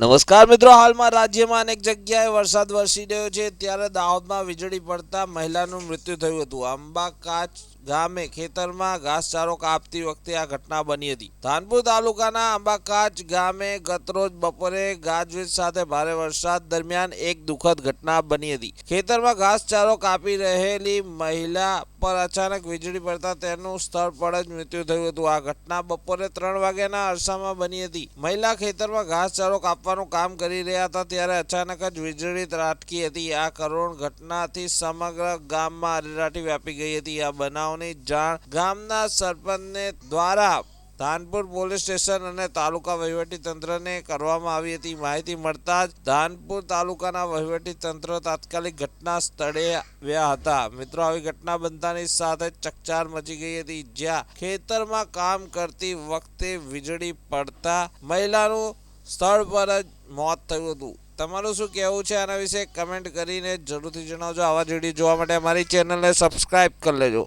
નમસ્કાર મિત્રો, હાલમાં રાજ્યમાં અનેક જગ્યાએ વરસાદ વરસી રહ્યો છે. ત્યારે દાહોદમાં વીજળી પડતા મહિલાનું મૃત્યુ થયું હતું. આંબા કાચ ગામે ખેતરમાં ઘાસચારો કાપતી વખતે આ ઘટના બની હતી. ધાનપુર તાલુકાના આંબાકાચ ગામે ગતરોજ બપોરે ગાજવીજ સાથે ભારે વરસાદ દરમિયાન એક દુઃખદ ઘટના બની હતી. ખેતરમાં ઘાસચારો કાપી રહેલી મહિલા પર અચાનક વીજળી પડતા તેનું સ્થળ પર જ મૃત્યુ થયું હતું. આ ઘટના બપોરે ત્રણ વાગ્યાના અરસામાં બની હતી. મહિલા ખેતરમાં ઘાસચારો કાપવાનું કામ કરી રહ્યા હતા ત્યારે અચાનક જ વીજળી ત્રાટકી હતી. આ કરુણ ઘટનાથી સમગ્ર ગામમાં અરેરાટી વ્યાપી ગઈ હતી. આ બનાવની જાણ ગામના સરપંચને દ્વારા ધાનપુર પોલીસ સ્ટેશન અને તાલુકા વહીવટી તંત્રને કરવામાં આવી હતી. માહિતી મળતા જ ધાનપુર તાલુકાના વહીવટી તંત્ર તાત્કાલિક ઘટના સ્થળે આવ્યા હતા. મિત્રો, આવી ઘટના બનતાની સાથે ચકચાર મચી ગઈ હતી. જ્યાં ખેતરમાં કામ કરતી વખતે વીજળી પડતા મહિલાનું સ્થળ પર જ મોત થયું હતું. તમારું શું કહેવું છે આના વિશે? કમેન્ટ કરીને જરૂરથી જણાવજો. આવા જ વીડિયો જોવા માટે અમારી ચેનલને સબસ્ક્રાઈબ કરી લેજો.